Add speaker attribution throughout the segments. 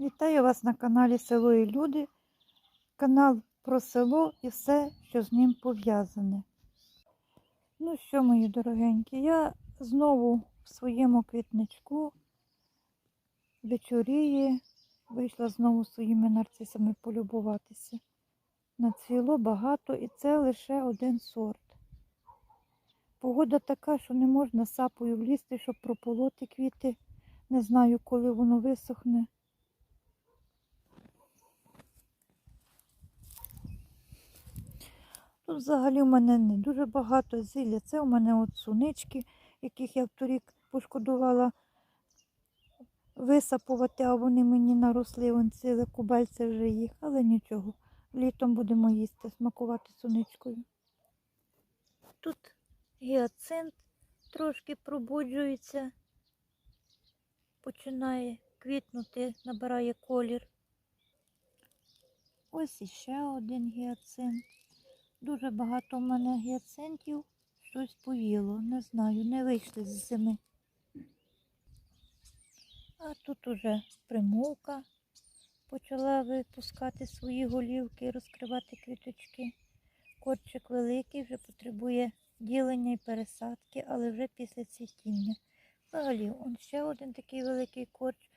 Speaker 1: Вітаю вас на каналі Село і Люди. Канал про село і все, що з ним пов'язане. Ну що, мої дорогенькі, я знову в своєму квітничку вечоріє, вийшла знову своїми нарцисами полюбуватися. Нацвіло багато і це лише один сорт. Погода така, що не можна сапою влізти, щоб прополоти квіти. Не знаю, коли воно висохне. Тут взагалі в мене не дуже багато зілля. Це у мене от сунички, яких я вторік пошкодувала висапувати, а вони мені наросли, вон ціле кубельце вже їх, але нічого. Літом будемо їсти, смакувати суничкою. Тут гіацинт трошки пробуджується, починає квітнути, набирає колір. Ось іще один гіацинт. Дуже багато в мене гіацинтів щось поїло. Не знаю, не вийшли з зими. А тут уже примулка почала випускати свої голівки розкривати квіточки. Корчик великий вже потребує ділення і пересадки, але вже після цвітіння. Взагалі, он ще один такий великий корч.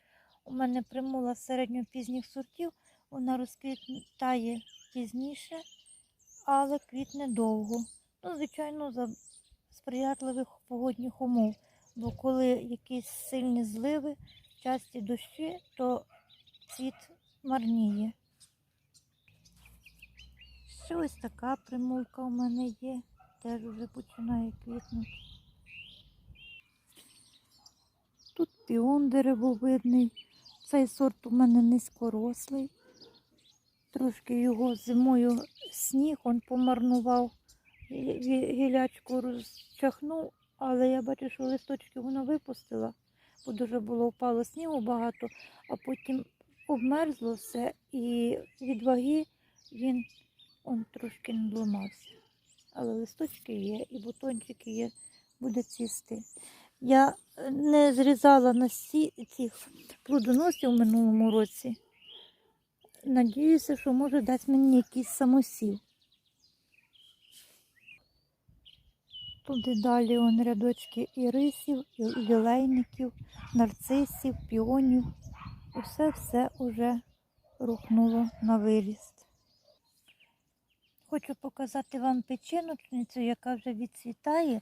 Speaker 1: У мене примула середньопізніх сортів, вона розквітає пізніше але квітне довго. Ну, звичайно, за сприятливих погодних умов. Бо коли якісь сильні зливи, часті дощі, то цвіт марніє. Ще ось така примулка у мене є, теж вже починає квітнути. Тут піон деревовидний. Цей сорт у мене низькорослий. Трошки його зимою сніг он помарнував, гі- гі- гілячку розчахнув, але я бачу, що листочки воно випустила, бо дуже було впало снігу багато, а потім обмерзло все і від ваги він он трошки надламався. Але листочки є і бутончики є, буде цвісти. Я не зрізала на цих плодоносів у минулому році. Надіюся, що може дасть мені якийсь самосів. Туди далі он рядочки ірисів, лілейників, нарцисів, піонів. Усе все уже рухнуло на виріст. Хочу показати вам печіночницю, яка вже відцвітає.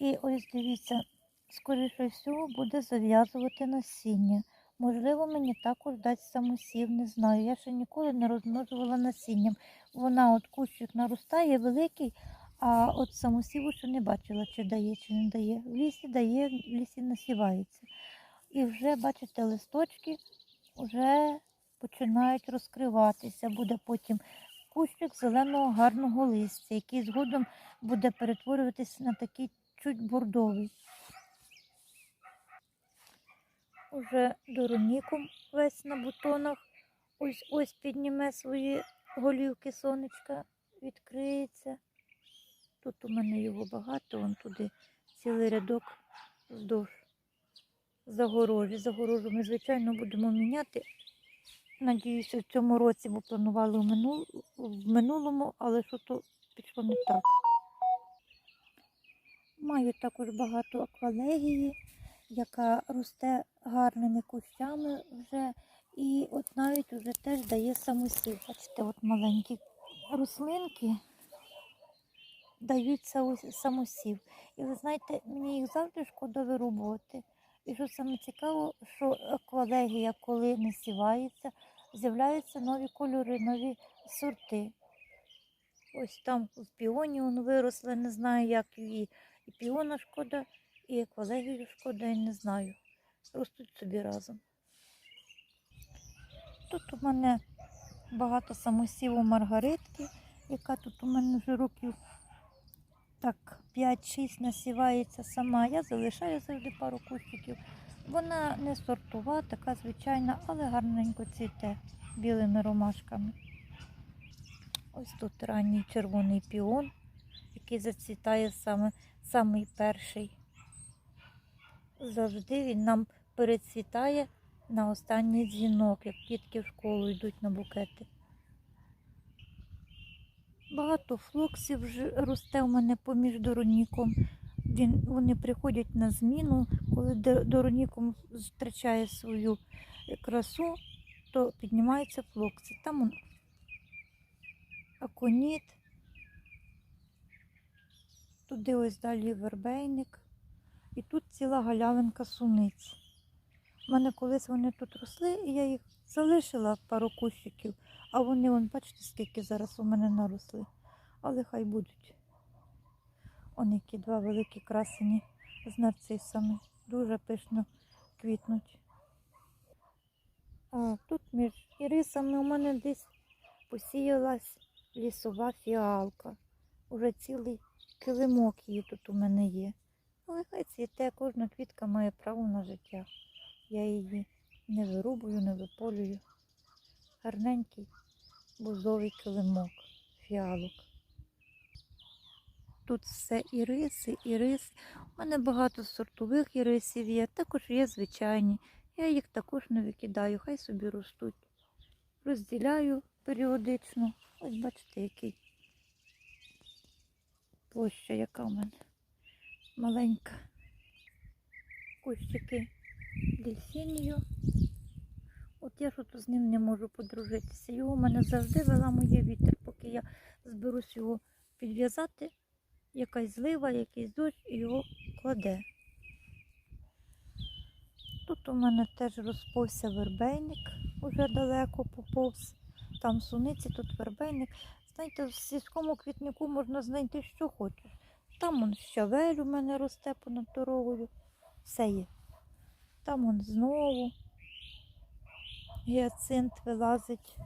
Speaker 1: І ось дивіться, скоріше всього буде зав'язувати насіння. Можливо, мені також дасть самосів, не знаю. Я ще ніколи не розмножувала насінням. Вона от кущик наростає великий, а от самосіву ще не бачила, чи дає, чи не дає. В лісі дає, в лісі насівається. І вже, бачите, листочки вже починають розкриватися. Буде потім кущик зеленого гарного листя, який згодом буде перетворюватися на такий чуть бордовий. Уже дороніком весь на бутонах. Ось ось підніме свої голівки сонечка, відкриється. Тут у мене його багато, вон туди цілий рядок вздовж загорожі. Загорожу ми, звичайно, будемо міняти. Надіюся, в цьому році, бо планували в, в минулому, але що то пішло не так. Маю також багато аквалегії яка росте гарними кущами вже. І от навіть вже теж дає самосів. Бачите, от маленькі рослинки даються самосів. І ви знаєте, мені їх завжди шкода вирубувати. І що саме цікаво, що аквалегія, коли насівається, з'являються нові кольори, нові сорти. Ось там в піоні воно виросли, не знаю, як її. І піона шкода, і екологію шкода, я не знаю. Ростуть собі разом. Тут у мене багато самосіву маргаритки, яка тут у мене вже років так 5-6 насівається сама. Я залишаю завжди пару кущиків. Вона не сортова, така звичайна, але гарненько цвіте білими ромашками. Ось тут ранній червоний піон, який зацвітає саме самий перший. Завжди він нам перецвітає на останній дзвінок, як дітки в школу йдуть на букети. Багато флоксів вже росте у мене поміж дороніком. Він, вони приходять на зміну, коли дороніком втрачає свою красу, то піднімаються флокси. Там он аконіт, туди ось далі вербейник, і тут ціла галявинка суниць. У мене колись вони тут росли, і я їх залишила пару кущиків, а вони, вон, бачите, скільки зараз у мене наросли. Але хай будуть. Он які два великі красені з нарцисами. Дуже пишно квітнуть. А тут між ірисами у мене десь посіялась лісова фіалка. Уже цілий килимок її тут у мене є. Але хай цвіте, кожна квітка має право на життя. Я її не вирубую, не виполюю. Гарненький бузовий килимок фіалок. Тут все іриси, іриси. У мене багато сортових ірисів є, також є звичайні. Я їх також не викидаю, хай собі ростуть. Розділяю періодично. Ось бачите, який площа, яка в мене маленька. Кущики дельфінію. От я що з ним не можу подружитися. Його мене завжди вела моє вітер, поки я зберусь його підв'язати, якась злива, якийсь дощ і його кладе. Тут у мене теж розповся вербейник, уже далеко поповз. Там суниці, тут вербейник. Знаєте, в сільському квітнику можна знайти, що хочеш. Там он щавель у мене росте понад дорогою. Все є. Там он знову гіацинт вилазить.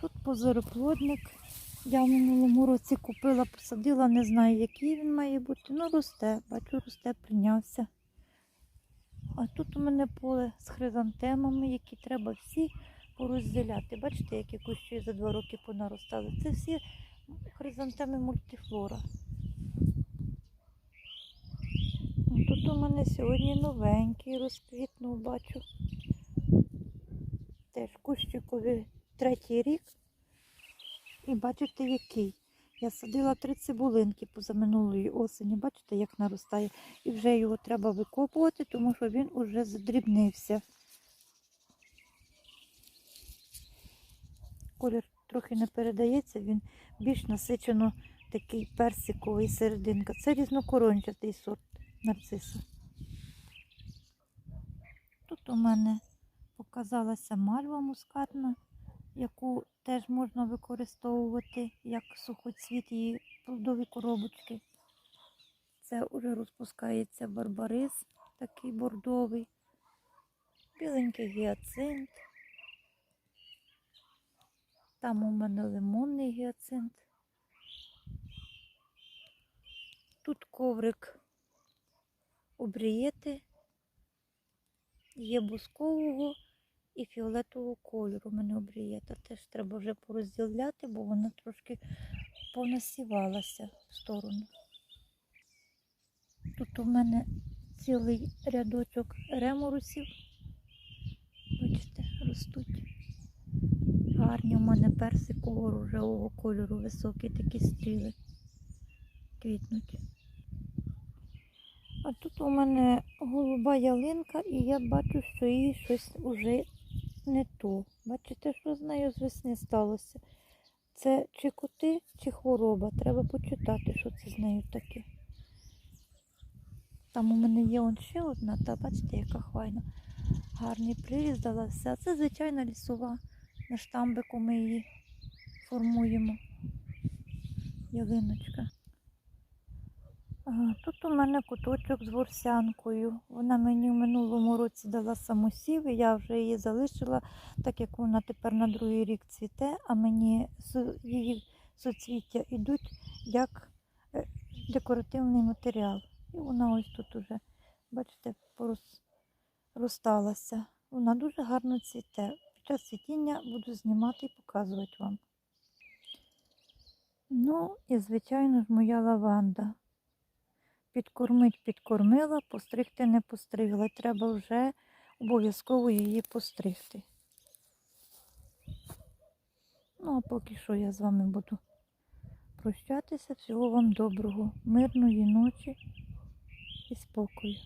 Speaker 1: Тут позороплодник. Я в минулому році купила, посадила, не знаю, який він має бути. Ну, росте, бачу, росте, прийнявся. А тут у мене поле з хризантемами, які треба всі порозділяти. Бачите, які кущі за два роки понаростали. Це всі хризантеми мультифлора. Тут у мене сьогодні новенький розквітнув, бачу. Теж кущикові третій рік. І бачите, який. Я садила три цибулинки позаминулої осені. Бачите, як наростає. І вже його треба викопувати, тому що він уже задрібнився. Колір трохи не передається, він більш насичено такий персиковий серединка. Це різнокорончатий сорт нарциса. Тут у мене показалася мальва мускатна, яку теж можна використовувати як сухоцвіт її плодові коробочки. Це вже розпускається барбарис, такий бордовий, біленький гіацинт. Там у мене лимонний гіацинт. Тут коврик обрієти, є бускового і фіолетового кольору. У мене обрієта теж треба вже порозділяти, бо вона трошки понасівалася в сторону. Тут у мене цілий рядочок реморусів. Бачите, ростуть. Гарні у мене персикового рожевого кольору, високі такі стріли квітнуть. А тут у мене голуба ялинка, і я бачу, що їй щось уже не то. Бачите, що з нею з весни сталося? Це чи коти, чи хвороба. Треба почитати, що це з нею таке. Там у мене є он ще одна, та бачите, яка хвайна. Гарний приріз дала все. Це звичайна лісова. На штамбику ми її формуємо. Ялиночка. Тут у мене куточок з ворсянкою. Вона мені в минулому році дала самосів, і я вже її залишила, так як вона тепер на другий рік цвіте, а мені її соцвіття йдуть як е, декоративний матеріал. І вона ось тут уже, бачите, порос- розсталася. Вона дуже гарно цвіте час цвітіння буду знімати і показувати вам. Ну, і, звичайно ж, моя лаванда. Підкормить підкормила, постригти не постригла. Треба вже обов'язково її постригти. Ну, а поки що я з вами буду прощатися. Всього вам доброго, мирної ночі і спокою.